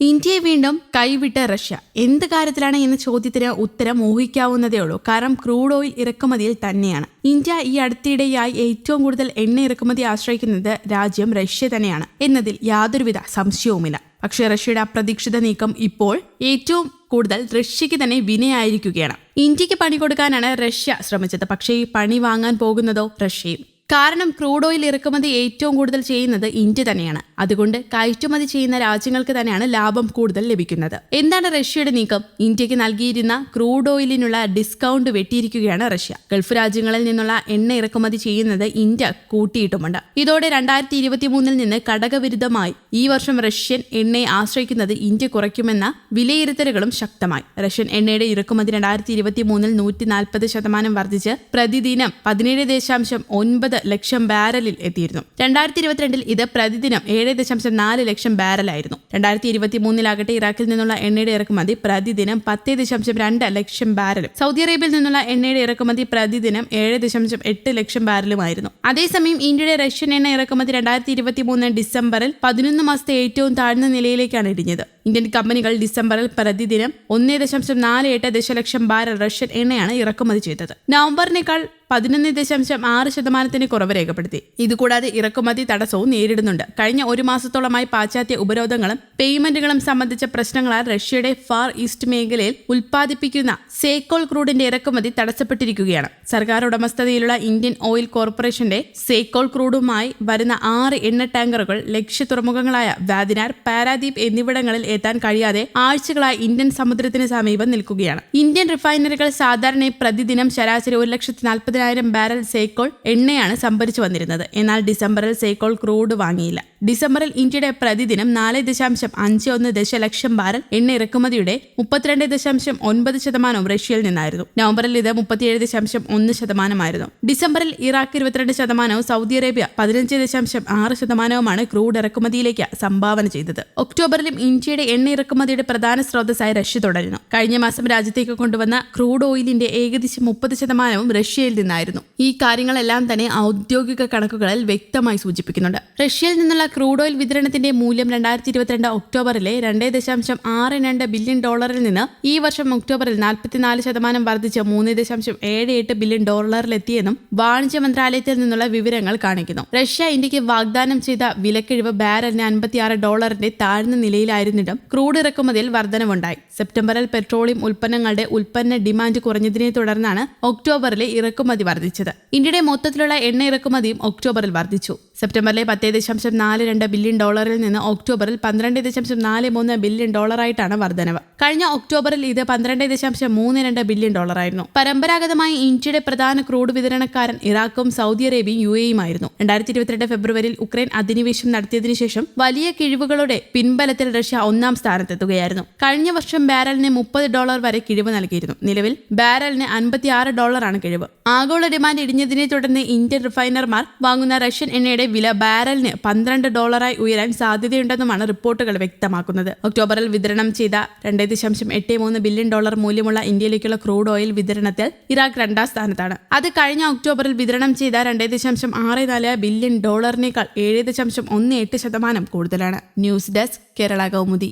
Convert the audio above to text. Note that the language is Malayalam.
ഇന്ത്യയെ വീണ്ടും കൈവിട്ട റഷ്യ. എന്ത് കാര്യത്തിലാണ് എന്ന ചോദ്യത്തിന് ഉത്തരം ഊഹിക്കാവുന്നതേ ഉള്ളൂ. കാരണം ക്രൂഡ് ഓയിൽ ഇറക്കുമതിയിൽ തന്നെയാണ്. ഇന്ത്യ ഈ അടുത്തിടെയായി ഏറ്റവും കൂടുതൽ എണ്ണ ഇറക്കുമതി ആശ്രയിക്കുന്നത് രാജ്യം റഷ്യ തന്നെയാണ്. എന്നതിൽ യാതൊരുവിധ സംശയവുമില്ല. പക്ഷെ റഷ്യയുടെ അപ്രതീക്ഷിത നീക്കം ഇപ്പോൾ ഏറ്റവും കൂടുതൽ റഷ്യക്ക് തന്നെ വിനയായിരിക്കുകയാണ്. ഇന്ത്യയ്ക്ക് പണി കൊടുക്കാനാണ് റഷ്യ ശ്രമിച്ചത്. പക്ഷേ ഈ പണി വാങ്ങാൻ പോകുന്നതോ റഷ്യയും. കാരണം ക്രൂഡ് ഓയിൽ ഇറക്കുമതി ഏറ്റവും കൂടുതൽ ചെയ്യുന്നത് ഇന്ത്യ തന്നെയാണ്. അതുകൊണ്ട് കയറ്റുമതി ചെയ്യുന്ന രാജ്യങ്ങൾക്ക് തന്നെയാണ് ലാഭം കൂടുതൽ ലഭിക്കുന്നത്. എന്താണ് റഷ്യയുടെ നീക്കം? ഇന്ത്യയ്ക്ക് നൽകിയിരുന്ന ക്രൂഡ് ഓയിലിനുള്ള ഡിസ്കൗണ്ട് വെട്ടിയിരിക്കുകയാണ് റഷ്യ. ഗൾഫ് രാജ്യങ്ങളിൽ നിന്നുള്ള എണ്ണ ഇറക്കുമതി ചെയ്യുന്നത് ഇന്ത്യ കൂട്ടിയിട്ടുമുണ്ട്. ഇതോടെ രണ്ടായിരത്തി ഇരുപത്തി മൂന്നിൽ നിന്ന് ഘടകവിരുദ്ധമായി ഈ വർഷം റഷ്യൻ എണ്ണയെ ആശ്രയിക്കുന്നത് ഇന്ത്യ കുറയ്ക്കുമെന്ന വിലയിരുത്തലുകളും ശക്തമായി. റഷ്യൻ എണ്ണയുടെ ഇറക്കുമതി രണ്ടായിരത്തി ഇരുപത്തി മൂന്നിൽ നൂറ്റി നാൽപ്പത് ശതമാനം വർദ്ധിച്ച് പ്രതിദിനം പതിനേഴ് ദശാംശം ഒൻപത് ലക്ഷം ബാരലിൽ എത്തിയിരുന്നു. രണ്ടായിരത്തി ഇരുപത്തിരണ്ടിൽ ഇത് പ്രതിദിനം ഏഴ് ദശാംശം നാല് ലക്ഷം ബാരലായിരുന്നു. രണ്ടായിരത്തി ഇരുപത്തി മൂന്നിലാകട്ടെ ഇറാഖിൽ നിന്നുള്ള എണ്ണയുടെ ഇറക്കുമതി പ്രതിദിനം പത്ത് ദശാംശം രണ്ട് ലക്ഷം ബാരലും. സൗദി അറേബ്യയിൽ നിന്നുള്ള എണ്ണയുടെ ഇറക്കുമതി പ്രതിദിനം ഏഴ് ദശാംശം എട്ട് ലക്ഷം ബാരലുമായിരുന്നു. അതേസമയം ഇന്ത്യയുടെ റഷ്യൻ എണ്ണ ഇറക്കുമതി രണ്ടായിരത്തി ഇരുപത്തി മൂന്ന് ഡിസംബറിൽ പതിനൊന്ന് മാസത്തെ ഏറ്റവും താഴ്ന്ന നിലയിലേക്കാണ് ഇടിഞ്ഞത്. ഇന്ത്യൻ കമ്പനികൾ ഡിസംബറിൽ പ്രതിദിനം ഒന്നേ ദശാംശം നാല് എട്ട് ദശലക്ഷം ബാരൽ റഷ്യൻ എണ്ണയാണ് ഇറക്കുമതി ചെയ്തത്. നവംബറിനേക്കാൾ പതിനൊന്ന് ദശാംശം ആറ് ശതമാനത്തിന് കുറവ് രേഖപ്പെടുത്തി. ഇതുകൂടാതെ ഇറക്കുമതി തടസ്സവും നേരിടുന്നുണ്ട്. കഴിഞ്ഞ ഒരു മാസത്തോളമായി പാശ്ചാത്യ ഉപരോധങ്ങളും പേയ്മെന്റുകളും സംബന്ധിച്ച പ്രശ്നങ്ങളാൽ റഷ്യയുടെ ഫാർ ഈസ്റ്റ് മേഖലയിൽ ഉൽപ്പാദിപ്പിക്കുന്ന സേക്കോൾ ക്രൂഡിന്റെ ഇറക്കുമതി തടസ്സപ്പെട്ടിരിക്കുകയാണ്. സർക്കാർ ഉടമസ്ഥതയിലുള്ള ഇന്ത്യൻ ഓയിൽ കോർപ്പറേഷന്റെ സേക്കോൾ ക്രൂഡുമായി വരുന്ന ആറ് എണ്ണ ടാങ്കറുകൾ ലക്ഷ്യ തുറമുഖങ്ങളായ വാദിനാർ പാരാദീപ് എന്നിവിടങ്ങളിൽ എത്താൻ കഴിയാതെ ആഴ്ചകളായി ഇന്ത്യൻ സമുദ്രത്തിന് സമീപം നിൽക്കുകയാണ്. ഇന്ത്യൻ റിഫൈനറികൾ സാധാരണയായി പ്രതിദിനം ശരാശരി ഒരു ലക്ഷത്തി നാൽപ്പതിനായിരം ബാരൽ സേക്കോൾ എണ്ണയാണ് സംഭരിച്ചു വന്നിരുന്നത്. എന്നാൽ ഡിസംബറിൽ സേക്കോൾ ക്രൂഡ് വാങ്ങിയില്ല. ഡിസംബറിൽ ഇന്ത്യയുടെ പ്രതിദിനം നാല് ദശാംശം അഞ്ച് ഒന്ന് ദശലക്ഷം ബാരൽ എണ്ണ ഇറക്കുമതിയുടെ മുപ്പത്തിരണ്ട് ദശാംശം ഒൻപത് ശതമാനവും റഷ്യയിൽ നിന്നായിരുന്നു. നവംബറിൽ ഇത് മുപ്പത്തിയേഴ് ദശാംശം ഒന്ന് ശതമാനമായിരുന്നു. ഡിസംബറിൽ ഇറാഖ് ഇരുപത്തിരണ്ട് ശതമാനവും സൗദി അറേബ്യ പതിനഞ്ച് ദശാംശം ആറ് ശതമാനവുമാണ് ക്രൂഡ് ഇറക്കുമതിയിലേക്ക് സംഭാവന ചെയ്തത്. ഒക്ടോബറിലും ഇന്ത്യയുടെ എണ്ണ ഇറക്കുമതിയുടെ പ്രധാന സ്രോതസ്സായി റഷ്യ തുടരുന്നു. കഴിഞ്ഞ മാസം രാജ്യത്തേക്ക് കൊണ്ടുവന്ന ക്രൂഡ് ഓയിലിന്റെ ഏകദേശം മുപ്പത് ശതമാനവും റഷ്യയിൽ നിന്നായിരുന്നു. ഈ കാര്യങ്ങളെല്ലാം തന്നെ ഔദ്യോഗിക കണക്കുകളിൽ വ്യക്തമായി സൂചിപ്പിക്കുന്നുണ്ട്. റഷ്യയിൽ നിന്നുള്ള ക്രൂഡ് ഓയിൽ വിതരണത്തിന്റെ മൂല്യം രണ്ടായിരത്തി ഇരുപത്തിരണ്ട് ഒക്ടോബറിലെ രണ്ടേ ദശാംശം ആറ് രണ്ട് ബില്യൺ ഡോളറിൽ നിന്ന് ഈ വർഷം ഒക്ടോബറിൽ നാൽപ്പത്തിനാല് ശതമാനം വർദ്ധിച്ച് മൂന്ന് ദശാംശം ഏഴ് എട്ട് ബില്യൺ ഡോളറിലെത്തിയെന്നും വാണിജ്യ മന്ത്രാലയത്തിൽ നിന്നുള്ള വിവരങ്ങൾ കാണിക്കുന്നു. റഷ്യ ഇന്ത്യയ്ക്ക് വാഗ്ദാനം ചെയ്ത വിലക്കിഴിവ് ബാരലിന് അൻപത്തിയാറ് ഡോളറിന്റെ താഴ്ന്ന നിലയിലായിരുന്നിട്ടും ക്രൂഡ് ഇറക്കുമതിയിൽ വർധനവുണ്ടായി. സെപ്റ്റംബറിൽ പെട്രോളിയം ഉൽപ്പന്നങ്ങളുടെ ഉൽപ്പന്ന ഡിമാൻഡ് കുറഞ്ഞതിനെ തുടർന്നാണ് ഒക്ടോബറിലെ ഇറക്കുമതി വർദ്ധിച്ചത്. ഇന്ത്യയുടെ മൊത്തത്തിലുള്ള എണ്ണ ഇറക്കുമതിയും ഒക്ടോബറിൽ വർദ്ധിച്ചു. സെപ്റ്റംബറിലെ പത്തേ ദശാംശം നാല് രണ്ട് ബില്യൺ ഡോളറിൽ നിന്ന് ഒക്ടോബറിൽ പന്ത്രണ്ട് ദശാംശം നാല് മൂന്ന് ബില്യൺ ഡോളറായിട്ടാണ് വർധനവ്. കഴിഞ്ഞ ഒക്ടോബറിൽ ഇത് പന്ത്രണ്ട് ദശാംശം മൂന്ന് രണ്ട് ബില്യൺ ഡോളറായിരുന്നു. പരമ്പരാഗതമായി ഇന്ത്യയുടെ പ്രധാന ക്രൂഡ് വിതരണക്കാരൻ ഇറാഖും സൗദി അറേബ്യയും യു എയും ആയിരുന്നു രണ്ടായിരത്തി ഇരുപത്തിരണ്ട് ഫെബ്രുവരിയിൽ ഉക്രൈൻ അധിനിവേശം നടത്തിയതിനു ശേഷം വലിയ കിഴിവുകളുടെ പിൻബലത്തിൽ റഷ്യ ഒന്നാം സ്ഥാനത്തെത്തുകയായിരുന്നു. കഴിഞ്ഞ വർഷം ബാരലിന് മുപ്പത് ഡോളർ വരെ കിഴിവ് നൽകിയിരുന്നു. നിലവിൽ ബാരലിന് അൻപത്തിയാറ് ഡോളറാണ് കിഴിവ്. ആഗോള ഡിമാൻഡ് ഇടിഞ്ഞതിനെ തുടർന്ന് ഇന്ത്യൻ റിഫൈനർമാർ വാങ്ങുന്ന റഷ്യൻ എണ്ണയുടെ വില ബാരലിന് പന്ത്രണ്ട് ഡോളറായി ഉയരാൻ സാധ്യതയുണ്ടെന്നുമാണ് റിപ്പോർട്ടുകൾ വ്യക്തമാക്കുന്നത്. ഒക്ടോബറിൽ വിതരണം ചെയ്ത രണ്ട് ദശാംശം എട്ട് മൂന്ന് ബില്യൺ ഡോളർ മൂല്യമുള്ള ഇന്ത്യയിലേക്കുള്ള ക്രൂഡ് ഓയിൽ വിതരണത്തിൽ ഇറാഖ് രണ്ടാം സ്ഥാനത്താണ്. അത് കഴിഞ്ഞ ഒക്ടോബറിൽ വിതരണം ചെയ്ത രണ്ട് ദശാംശം ആറ് നാല് ബില്യൺ ഡോളറിനേക്കാൾ ഏഴ് ദശാംശം ഒന്ന് എട്ട് ശതമാനം കൂടുതലാണ്. News desk Kerala Kaumudi.